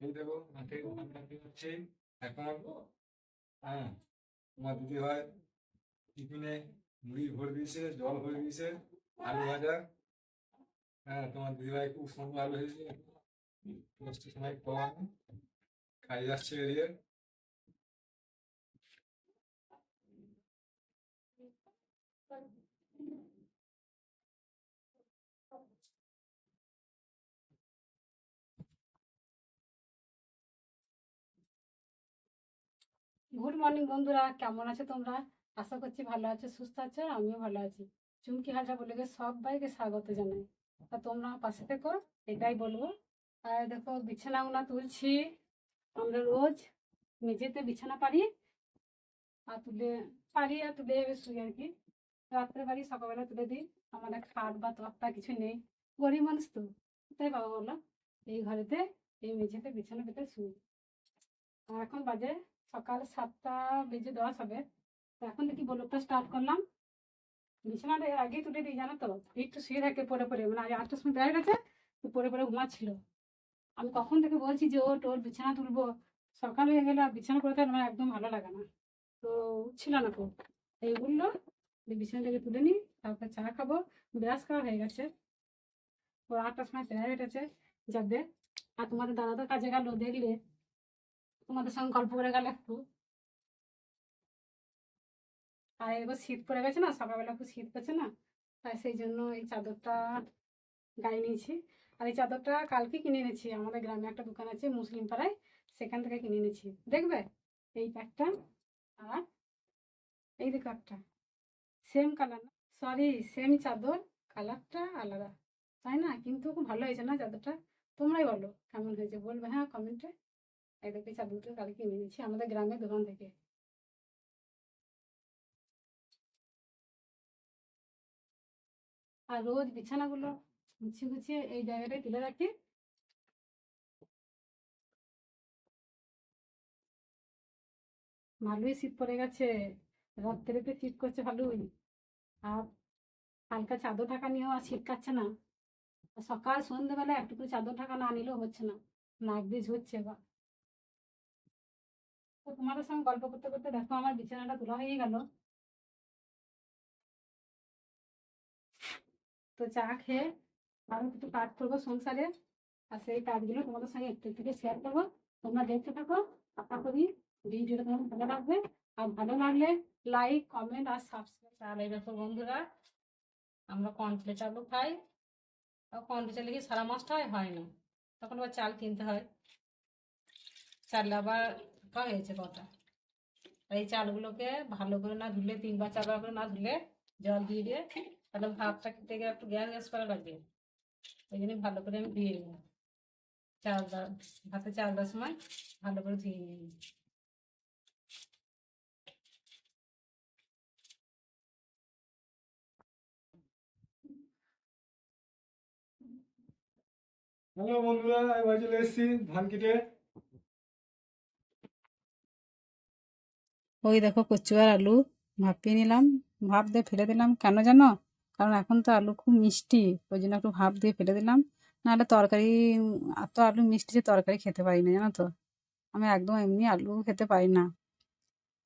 এই দেখো, মাঠে যাচ্ছে এখন হ্যাঁ তোমার দিদি হয় টিফিনে মুড়ি ভরে দিয়েছে, জল ভরে দিয়েছে, আলু ভাজা। হ্যাঁ তোমার দিদিভাই খুব সুন্দর আলু হয়েছে। মিষ্টি সময় খাওয়া খাই যাচ্ছে বেরিয়ে। গুড মর্নিং বন্ধুরা। কেমন আছো তোমরা? আশা করছি ভালো আছো, সুস্থ আছো আমিও ভালো আছি। চুমকি হাজা বলে গিয়ে সবাইকে স্বাগত জানাই। তা তোমরা পাশে থেকো, এটাই বলব। আর দেখো, বিছানা উনা তুলছি। আমরা রোজ মেঝেতে বিছানা পারি আর তুলে পারি আর তুলে শুই আর কি। রাত্রে পারি সকালবেলা তুলে দিই। আমাদের খাট বা তক্তা কিছু নেই। গরিব মানুষ তো তাই বাবা বলল এই ঘরেতে, এই মেঝেতে বিছানা পেতে শুই। আর এখন বাজে সকাল সাতটা বেজে দশ হবে। এখন দেখি ব্লগটা স্টার্ট করলাম। বিছানাটা এর আগেই তুলে দিই, জানো তো? একটু শুয়ে থাকে পরে পরে মানে আজ আটটার সময় বেড়ে গেছে, তো পরে পরে ঘুমাচ্ছিল। আমি কখন থেকে বলছি যে ও তোর বিছানা তুলবো। সকাল হয়ে গেলে বিছানা করতে আমার একদম ভালো লাগে না। তো ছিল না তো এই বলল বিছানা থেকে তুলে নিই, তারপর চা খাব। ব্রাশ খাওয়া হয়ে গেছে। ও আটটার সময় প্রায় হেঁটেছে যাবে। আর তোমাদের দাদা তো কাজে গেলো, দেখলে। তোমাদের সঙ্গে গল্প করে গেল একটু। আর এবার শীত পড়ে গেছে না, সকালবেলা খুব শীত পড়ছে না, তাই সেই জন্য এই চাদরটা গায়ে নিয়েছি। আর এই চাদরটা কালকে কিনে এনেছি, আমাদের গ্রামে একটা দোকান আছে মুসলিম পাড়ায়, সেখান থেকে কিনে এনেছি। দেখবে? এই প্যাকটা আর এই দেখো একটা। সেম কালার না সরি সেম চাদর কালারটা আলাদা। তাই না? কিন্তু খুব ভালো হয়েছে না চাদরটা? তোমরাই বলো, কেমন হয়েছে? বলবে হ্যাঁ কমেন্টে এই দেখো এই চাদরটা কালকে কিনে এনেছি আমাদের গ্রামের দোকান থেকে। আর রোজ বিছানাগুলো গুছিয়ে গুছিয়ে এই জায়গাটায় তুলে রাখি। ভালোই শীত পড়ে গেছে রাত্রে তো শীত করছে ভালোই। আর হালকা চাদর ঢাকা নিয়েও আর শীত কাটছে না। সকাল সন্ধ্যেবেলা একটু করে চাদর ঢাকা না নিলেও হচ্ছে না। নাক দিয়ে ঝরছে এবার। তো তোমাদের সঙ্গে গল্প করতে করতে দেখো আমার বিছানাটা তোলা হয়ে গেল। তো চা খেয়ে আরও কিছু কাজ করব সংসারে। আর সেই কাজগুলো তোমাদের সঙ্গে একটু একটু শেয়ার করব। তোমরা দেখতে থাকো। আশা করি ভিডিওটা তোমার ভালো লাগবে। আর ভালো লাগলে লাইক কমেন্ট আর সাবস্ক্রাইব তাহলে দেখো বন্ধুরা, আমরা কন্ট্রোলে চালও খাই। আর কন্ট্রোলে চালে কি সারা মাসটাই হয় না। তখন আবার চাল কিনতে হয়। চাল আবার ফাঁকা হয়েছে কটা এই চালগুলোকে ভালো করে না ধুলে, তিনবার, চারবার করে না ধুলে জল দিয়ে দিয়ে তাহলে ভাতটা খেতে গেলে একটু গ্যাস গ্যাস করা লাগে ওই জন্য ভালো করে আমি ধুয়ে নিই চাল ভাতে চাল দেওয়ার সময় ভালো করে ধুয়ে নিই হ্যালো বন্ধুরা এবার চলে এসেছি ধান কেটে ওই দেখো কচু আর আলু ভাপিয়ে নিলাম, ভাপ দিয়ে ফেলে দিলাম। কেন জানো? কারণ এখন তো আলু খুব মিষ্টি, ওই জন্য একটু ভাপ দিয়ে ফেলে দিলাম। নাহলে তরকারি, এত আলু মিষ্টি যে তরকারি খেতে পারি না, জানো তো? আমি একদম এমনি আলু খেতে পারি না।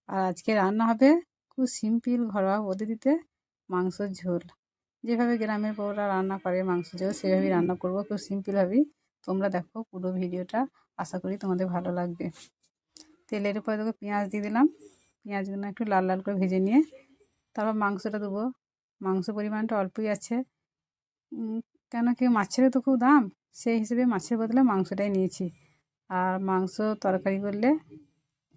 আর আজকে রান্না হবে খুব সিম্পল ঘরোয়া পদ্ধতিতে মাংসর ঝোল। যেভাবে গ্রামের বউরা রান্না করে মাংস ঝোল, সেভাবেই রান্না করব খুব সিম্পলভাবেই তোমরা দেখো পুরো ভিডিওটা, আশা করি তোমাদের ভালো লাগবে। তেলের উপরে তোকে পেঁয়াজ দিয়ে দিলাম। পেঁয়াজগুলো একটু লাল লাল করে ভেজে নিয়ে তারপর মাংসটা দেবো। মাংস পরিমাণটা অল্পই আছে। কেন কি মাছেরও তো খুব দাম, সেই হিসেবে মাছের বদলে মাংসটাই নিয়েছি। আর মাংস তরকারি করলে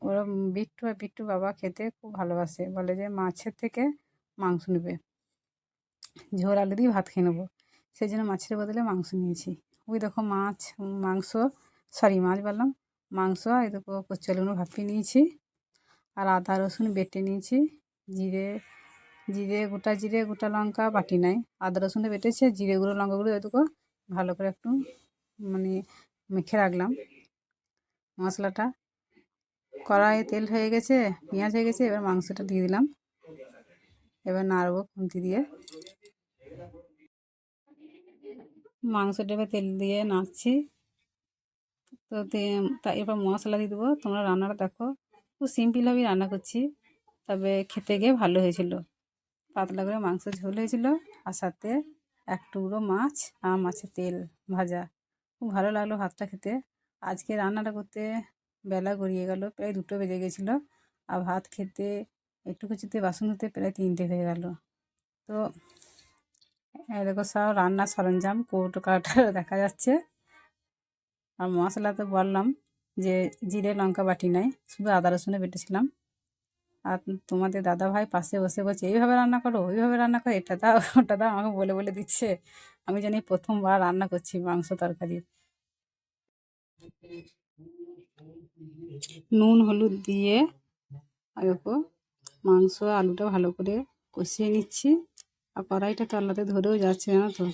ওরা বিট্টু আর বিট্টু বাবা খেতে খুব ভালোবাসে, বলে যে মাছের থেকে মাংস নেবে। ঝোল আলু দিয়ে ভাত খেয়ে নেব। সেই জন্য মাছের বদলে মাংস নিয়েছি। ওই দেখো মাছ, মাংস সরি মাছ বললাম, মাংস এই দেখো কচুয়ালুগুলো ভাপিয়ে নিয়েছি। আর আদা রসুন বেটে নিয়েছি। জিরে জিরে, গোটা জিরে, গোটা লঙ্কা, বাটি নাই। আদা রসুনটা বেটেছে, জিরে গুঁড়ো লঙ্কা গুঁড়ো এটুকু ভালো করে একটু মানে মেখে রাখলাম। মশলাটা, কড়াইয়ে তেল হয়ে গেছে, পেঁয়াজ হয়ে গেছে, এবার মাংসটা দিয়ে দিলাম। এবার নাড়বো খুন্তি দিয়ে। মাংসটা এবার তেল দিয়ে নাড়ছি। তো এবার মশলা দিয়ে দেবো। তোমরা রান্নাটা দেখো। খুব সিম্পলভাবেই রান্না করছি। তবে খেতে গিয়ে ভালো হয়েছিল। পাতলা করে মাংস ঝোল হয়েছিল আর সাথে এক টুকরো মাছ আর মাছের তেল ভাজা। খুব ভালো লাগল ভাতটা খেতে। আজকে রান্নাটা করতে বেলা গড়িয়ে গেল, প্রায় দুটো বেজে গেছিল আর ভাত খেতে একটু কিছুতে বাসন ধুতে প্রায় তিনটে হয়ে গেল। তো দেখো সব রান্নার সরঞ্জাম, কৌটো কাটা দেখা যাচ্ছে। আর মশলা তো বললাম। যে জিরে লঙ্কা বাটি নাই, শুধু আদা রসুনে বেটেছিলাম। আর তোমাদের দাদা ভাই পাশে বসে বলছে, এইভাবে রান্না করো, ওইভাবে রান্না করো, এটা দাও, ওটা দাও। আমাকে বলে বলে দিচ্ছে, আমি জানি প্রথমবার রান্না করছি মাংস তরকারি। নুন, হলুদ দিয়ে দেখো, মাংস, আলুটা ভালো করে কষিয়ে নিচ্ছি। আর কড়াইটা তো তলাতে ধরেও যাচ্ছে জানো তো।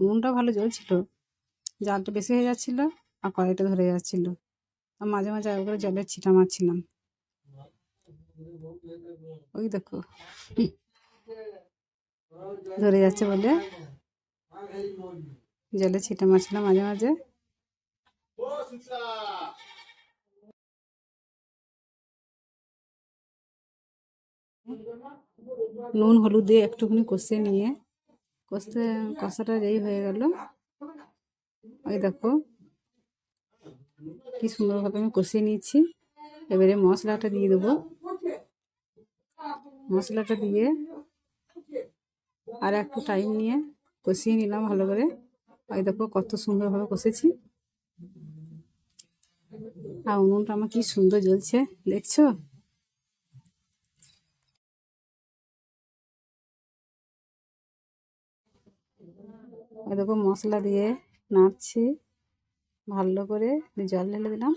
নুনটা ভালো জ্বলছিল, জালটা বেশি হয়ে যাচ্ছিল, আর কড়াইটা ধরে যাচ্ছিল। মাঝে মাঝে একবার করে জলের ছিটা মারছিলাম। ওই দেখো। ধরে যাচ্ছে বলে। জলে ছিটা মারছিলাম মাঝে মাঝে। নুন, হলুদ দিয়ে একটুখানি কষে নিয়ে, কষতে কষাটা যেই হয়ে গেল। ওই দেখো। কি সুন্দরভাবে আমি কষিয়ে নিয়েছি। এবারে মশলাটা দিয়ে দেবো। মশলাটা দিয়ে আর একটু টাইম নিয়ে কষিয়ে নিলাম ভালো করে। ওই দেখো কত সুন্দরভাবে কষেছি। আর উনুনটা আমার কি সুন্দর জ্বলছে, দেখছ? দেখো মশলা দিয়ে নাড়ছি। ভালো করে জল ঢেলে দিলাম।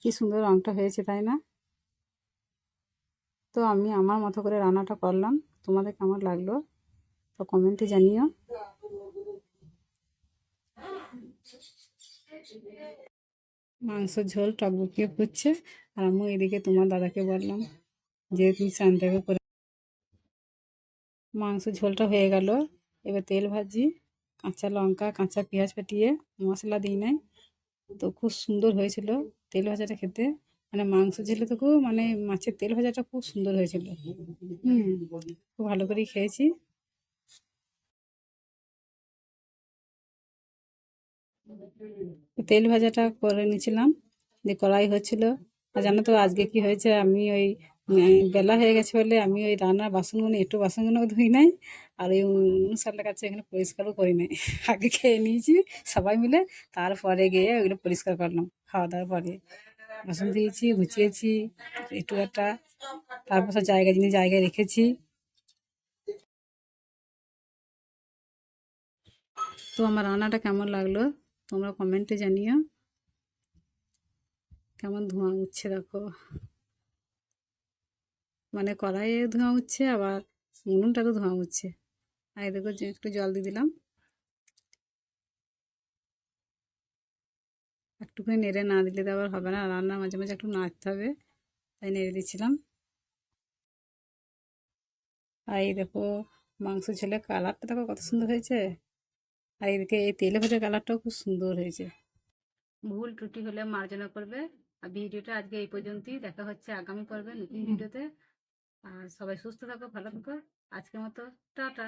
কি সুন্দর রঙটা হয়েছে, তাই না? তো আমি আমার মতো করে রান্নাটা করলাম। তোমাদের কেমন লাগল তো কমেন্টে জানিও। মাংস ঝোল টকবকিয়ে ফুটছে আর আমি এদিকে তোমার দাদাকে বললাম যে তুমি স্নানটাকে করে মাংস ঝোলটা হয়ে গেল। এবার তেল ভাজি। কাঁচা লঙ্কা, কাঁচা পেঁয়াজ ফাটিয়ে মশলা দিই নাই তো খুব সুন্দর হয়েছিল তেল ভাজাটা খেতে। মানে মাংস ছিল তো খুব মানে মাছের তেল ভাজাটা খুব সুন্দর হয়েছিল। হুম, খুব ভালো করেই খেয়েছি। তেল ভাজাটা করে নিয়েছিলাম, যে কড়াই হচ্ছিল। আর জানো তো আজকে কি হয়েছে? আমি ওই বেলা হয়ে গেছে বলে আমি ওই রান্নার বাসনগুলো একটু বাসনগুলো ধুই নাই। আর ওই মশালার কাছে এখানে পরিষ্কারও করি নাই। আগে খেয়ে নিয়েছি, সবাই মিলে, তারপরে গিয়ে ওইগুলো পরিষ্কার করলাম খাওয়া দাওয়ার পরে। বাসন দিয়েছি গুছিয়েছি, একটু একটা, তারপর সব জায়গা জিনিস জায়গায় রেখেছি। তো আমার রান্নাটা কেমন লাগল, তোমরা কমেন্টে জানিও। কেমন ধোঁয়া উঠছে দেখো। মানে কড়াইয়ে ধোঁয়া উঠছে, আবার উনুনটারও ধোঁয়া উঠছে। আর যে একটু জল দিয়ে দিলাম। একটুখানি নেড়ে না দিলে তো আবার হবে না। রান্না মাঝে মাঝে একটু নাড়তে হবে তাই নেড়ে দিচ্ছিলাম। আর এই দেখো মাংস ছেলে কালারটা দেখো কত সুন্দর হয়েছে। আর এদিকে এই তেলে ভাজা কালারটাও খুব সুন্দর হয়েছে। ভুল ত্রুটি হলে মার্জনা করবে। আর ভিডিওটা আজকে এই পর্যন্তই। দেখা হচ্ছে আগামী পর্বে নতুন ভিডিওতে। আর সবাই সুস্থ থাকো ভালো থাকো। আজকের মতো টাটা।